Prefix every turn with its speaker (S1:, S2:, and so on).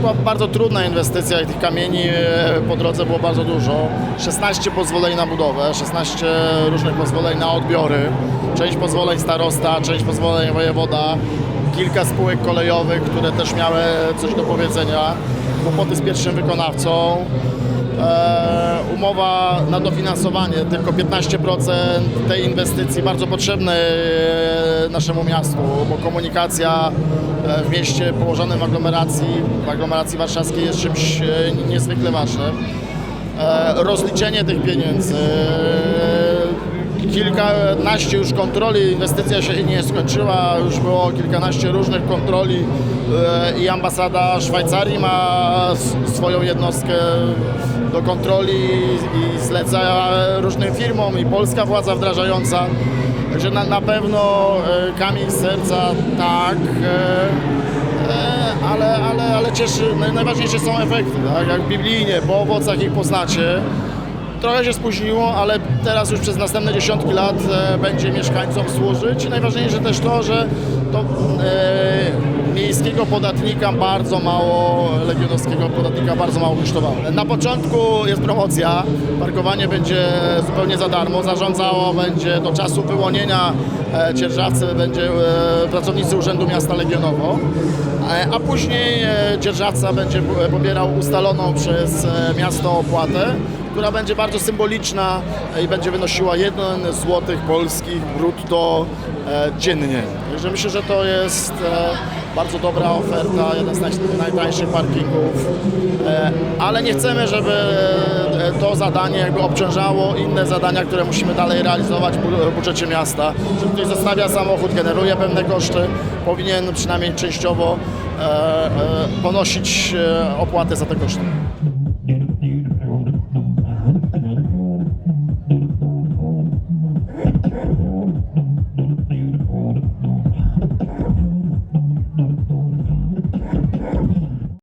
S1: Była bardzo trudna inwestycja i tych kamieni e, po drodze było bardzo dużo. 16 pozwoleń na budowę, 16 różnych pozwoleń na odbiory, część pozwoleń starosta, część pozwoleń wojewoda, kilka spółek kolejowych, które też miały coś do powiedzenia, kłopoty z pierwszym wykonawcą. E, umowa na dofinansowanie, tylko 15% tej inwestycji bardzo potrzebnej e, naszemu miastu, bo komunikacja e, w mieście położonym w aglomeracji, w aglomeracji warszawskiej jest czymś niezwykle ważnym. Rozliczenie tych pieniędzy, kilkanaście już kontroli, inwestycja się nie skończyła, już było kilkanaście różnych kontroli e, i ambasada Szwajcarii ma swoją jednostkę do kontroli i zleca różnym firmom i polska władza wdrażająca. Także na, na pewno e, kamień serca tak, e, ale, ale, ale cieszy, naj- najważniejsze są efekty, tak? jak biblijnie, po owocach ich poznacie. Trochę się spóźniło, ale teraz już przez następne dziesiątki lat e, będzie mieszkańcom służyć. I najważniejsze też to, że to e, miejskiego podatnika bardzo mało, legionowskiego podatnika bardzo mało kosztowało. Na początku jest promocja, parkowanie będzie zupełnie za darmo, zarządzało będzie do czasu wyłonienia e, dzierżawcy, będzie e, pracownicy Urzędu Miasta Legionowo, e, a później dzierżawca będzie pobierał ustaloną przez miasto opłatę, która będzie bardzo symboliczna i będzie wynosiła 1 zł polskich brutto dziennie. Także myślę, że to jest bardzo dobra oferta, jeden z naj- najtańszych parkingów, e, ale nie chcemy, żeby e, to zadanie jakby obciążało inne zadania, które musimy dalej realizować w bu- w budżecie miasta. Że ktoś zostawia samochód, generuje pewne koszty, powinien przynajmniej częściowo e, ponosić opłatę za te koszty.